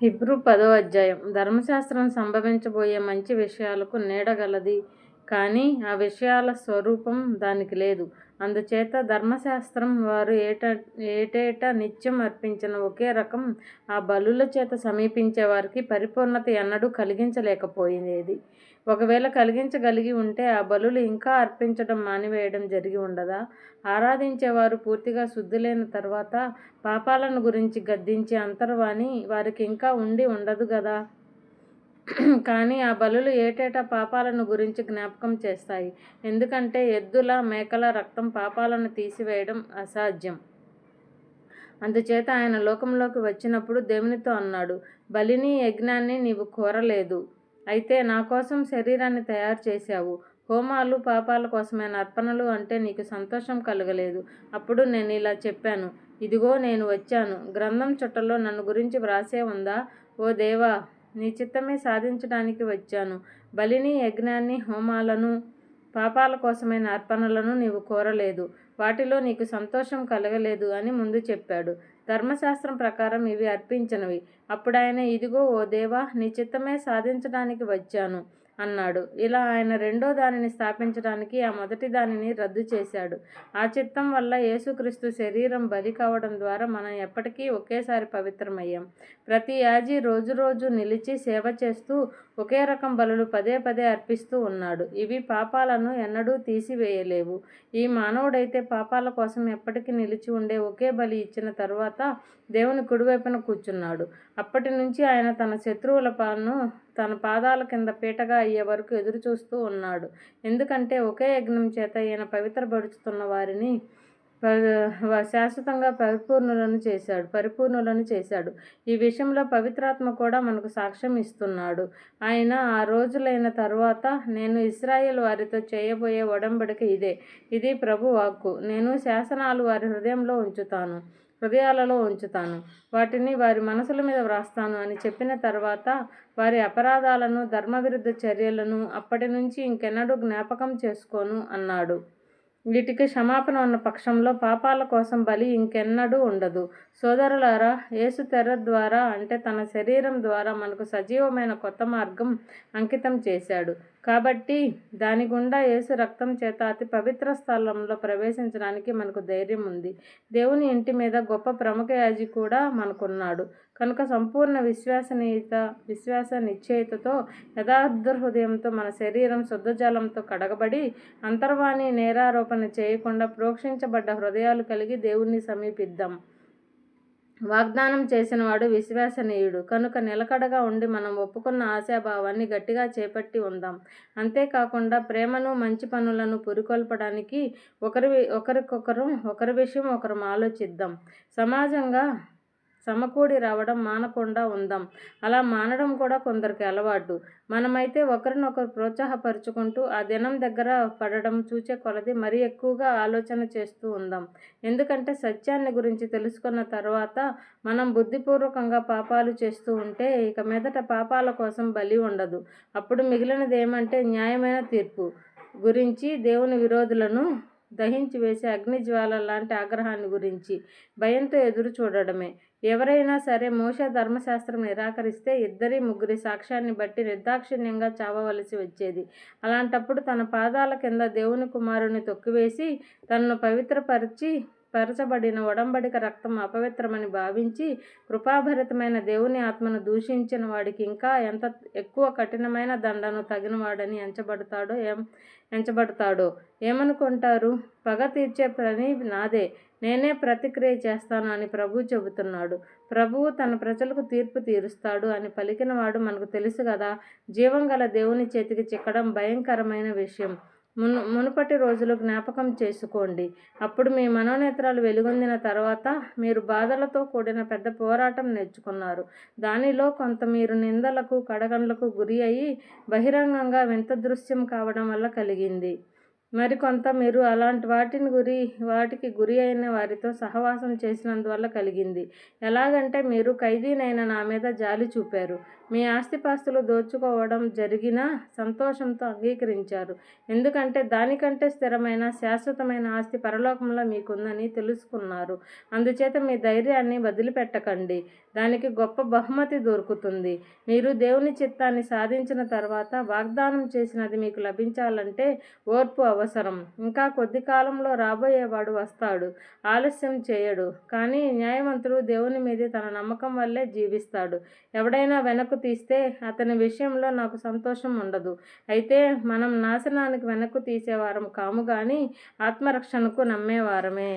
Hebrew పదో అధ్యాయం. ధర్మశాస్త్రం సంభవించబోయే మంచి విషయాలకు నీడగలది కానీ ఆ విషయాల స్వరూపం దానికి లేదు. అందుచేత ధర్మశాస్త్రం వారు ఏట ఏటేటా నిత్యం అర్పించిన ఒకే రకం ఆ బలుల చేత సమీపించే వారికి పరిపూర్ణత ఎన్నడూ కలిగించలేకపోయేది. ఒకవేళ కలిగించగలిగి ఉంటే ఆ బలులు ఇంకా అర్పించడం మానివేయడం జరిగి ఉండదా? ఆరాధించేవారు పూర్తిగా శుద్ధులైన తర్వాత పాపాలను గురించి గద్దించే అంతర్వాణి వారికి ఇంకా ఉండి ఉండదు కదా కానీ ఆ బలులు ఏటేటా పాపాలను గురించి జ్ఞాపకం చేస్తాయి. ఎందుకంటే ఎద్దుల మేకల రక్తం పాపాలను తీసివేయడం అసాధ్యం. అందుచేత ఆయన లోకంలోకి వచ్చినప్పుడు దేవునితో అన్నాడు బలిని యజ్ఞాన్ని నీవు కోరలేదు. అయితే నా కోసం శరీరాన్ని తయారు చేశావు. హోమాలు పాపాల కోసమైన అర్పణలు అంటే నీకు సంతోషం కలగలేదు. అప్పుడు నేను ఇలా చెప్పాను. ఇదిగో నేను వచ్చాను. గ్రంథం చుట్టలో నన్ను గురించి వ్రాసే ఉందా? ఓ దేవా నీ చిత్తమే సాధించడానికి వచ్చాను. బలిని యజ్ఞాన్ని హోమాలను పాపాల కోసమైన అర్పణలను నీవు కోరలేదు. వాటిలో నీకు సంతోషం కలగలేదు అని ముందు చెప్పాడు. ధర్మశాస్త్రం ప్రకారం ఇవి అర్పించినవి. అప్పుడు ఆయన ఇదిగో ఓ దేవా నీ చిత్తమే సాధించడానికి వచ్చాను. అన్నాడు. ఇలా ఆయన రెండో దానిని స్థాపించడానికి ఆ మొదటి దానిని రద్దు చేశాడు. ఆ చిత్తం వల్ల యేసుక్రీస్తు శరీరం బలి కావడం ద్వారా మనం ఎప్పటికీ ఒకేసారి పవిత్రమయ్యాం. ప్రతి యాజీ రోజు రోజు నిలిచి సేవ చేస్తూ ఒకే రకం బలులు పదే పదే అర్పిస్తూ ఉన్నాడు. ఇవి పాపాలను ఎన్నడూ తీసివేయలేవు. ఈ మానవుడైతే పాపాల కోసం ఎప్పటికీ నిలిచి ఉండే ఒకే బలి ఇచ్చిన తరువాత దేవుని కుడివైపున కూర్చున్నాడు. అప్పటి నుంచి ఆయన తన శత్రువుల పాలను తన పాదాల కింద పీటగా అయ్యే వరకు ఎదురు చూస్తూ ఉన్నాడు. ఎందుకంటే ఒకే యజ్ఞం చేత ఈయన పవిత్రపరుచుతున్న వారిని శాశ్వతంగా పరిపూర్ణులను చేశాడు పరిపూర్ణులను చేశాడు. ఈ విషయంలో పవిత్రాత్మ కూడా మనకు సాక్ష్యం ఇస్తున్నాడు. ఆయన ఆ రోజులైన తర్వాత నేను ఇస్రాయేల్ వారితో చేయబోయే ఒడంబడిక ఇదే. ఇది ప్రభు వాక్కు. నేను శాసనాలు వారి హృదయంలో ఉంచుతాను. హృదయాలలో ఉంచుతాను. వాటిని వారి మనసుల మీద వ్రాస్తాను అని చెప్పిన తర్వాత వారి అపరాధాలను ధర్మవిరుద్ధ చర్యలను అప్పటి నుంచి ఇంకెన్నడూ జ్ఞాపకం చేసుకోను అన్నాడు. వీటికి క్షమాపణ ఉన్న పక్షంలో పాపాల కోసం బలి ఇంకెన్నడూ ఉండదు. సోదరులారా యేసు తెర ద్వారా అంటే తన శరీరం ద్వారా మనకు సజీవమైన కొత్త మార్గం అంకితం చేశాడు. కాబట్టి దాని గుండా యేసు రక్తం చేత అతి పవిత్ర స్థలంలో ప్రవేశించడానికి మనకు ధైర్యం ఉంది. దేవుని ఇంటి మీద గొప్ప ప్రముఖ యాజి కూడా మనకున్నాడు. కనుక సంపూర్ణ విశ్వాసనీయత విశ్వాస నిశ్చయితతో యథార్థ హృదయంతో మన శరీరం శుద్ధజలంతో కడగబడి అంతర్వాణి నేరారో ఆరోపణ చేయకుండా ప్రోక్షించబడ్డ హృదయాలు కలిగి దేవుణ్ణి సమీపిద్దాం. వాగ్దానం చేసినవాడు విశ్వసనీయుడు. కనుక నిలకడగా ఉండి మనం ఒప్పుకున్న ఆశాభావాన్ని గట్టిగా చేపట్టి ఉందాం. అంతేకాకుండా ప్రేమను మంచి పనులను పురికొల్పడానికి ఒకరి ఒకరికొకరు ఒకరి విషయం ఒకరు ఆలోచిద్దాం. సమాజంగా సమకూడి రావడం మానకుండా ఉందాం. అలా మానడం కూడా కొందరికి అలవాటు. మనమైతే ఒకరినొకరు ప్రోత్సాహపరుచుకుంటూ ఆ దినం దగ్గర పడడం చూచే కొలది మరీ ఎక్కువగా ఆలోచన చేస్తూ ఉందాం. ఎందుకంటే సత్యాన్ని గురించి తెలుసుకున్న తర్వాత మనం బుద్ధిపూర్వకంగా పాపాలు చేస్తూ ఉంటే ఇక మీదట పాపాల కోసం బలి ఉండదు. అప్పుడు మిగిలినది ఏమంటే న్యాయమైన తీర్పు గురించి దేవుని విరోధులను దహించి వేసే అగ్నిజ్వాల లాంటి ఆగ్రహాన్ని గురించి భయంతో ఎదురు చూడడమే. ఎవరైనా సరే మోస ధర్మశాస్త్రం నిరాకరిస్తే ఇద్దరి ముగ్గురి సాక్ష్యాన్ని బట్టి నిర్దాక్షిణ్యంగా చావవలసి వచ్చేది. అలాంటప్పుడు తన పాదాల కింద దేవుని కుమారుని తొక్కివేసి తనను పవిత్రపరిచి పరచబడిన ఒడంబడిక రక్తం అపవిత్రమని భావించి కృపాభరితమైన దేవుని ఆత్మను దూషించిన వాడికి ఇంకా ఎంత ఎక్కువ కఠినమైన దండను తగినవాడని ఎంచబడతాడో ఏం ఎంచబడతాడో ఏమనుకుంటారు? పగ తీర్చే పని నాదే. నేనే ప్రతిక్రియ చేస్తాను అని ప్రభు చెబుతున్నాడు. ప్రభువు తన ప్రజలకు తీర్పు తీరుస్తాడు అని పలికినవాడు మనకు తెలుసు కదా. జీవం గల దేవుని చేతికి చిక్కడం భయంకరమైన విషయం. మును మునుపటి రోజులు జ్ఞాపకం చేసుకోండి. అప్పుడు మీ మనోనేత్రాలు వెలుగొందిన తర్వాత మీరు బాధలతో కూడిన పెద్ద పోరాటం నేర్చుకున్నారు. దానిలో కొంత మీరు నిందలకు కడగండ్లకు గురి అయి బహిరంగంగా వింత దృశ్యం కావడం వల్ల కలిగింది. మరికొంత మీరు అలాంటి వాటిని గురి వాటికి గురి అయిన వారితో సహవాసం చేసినందువల్ల కలిగింది. ఎలాగంటే మీరు ఖైదీనైన నా మీద జాలి చూపారు. మీ ఆస్తిపాస్తులు దోచుకోవడం జరిగిన సంతోషంతో అంగీకరించారు. ఎందుకంటే దానికంటే స్థిరమైన శాశ్వతమైన ఆస్తి పరలోకంలో మీకుందని తెలుసుకున్నారు. అందుచేత మీ ధైర్యాన్ని వదిలిపెట్టకండి. దానికి గొప్ప బహుమతి దొరుకుతుంది. మీరు దేవుని చిత్తాన్ని సాధించిన తర్వాత వాగ్దానం చేసినది మీకు లభించాలంటే ఓర్పు అవసరం. ఇంకా కొద్ది కాలంలో రాబోయేవాడు వస్తాడు. ఆలస్యం చేయడు. కానీ న్యాయవంతుడు దేవుని మీద తన నమ్మకం వల్లే జీవిస్తాడు. ఎవడైనా వెనక్కు తీస్తే అతని విషయంలో నాకు సంతోషం ఉండదు. అయితే మనం నాశనానికి వెనక్కు తీసేవారం కాము కానీ ఆత్మరక్షణకు నమ్మేవారమే.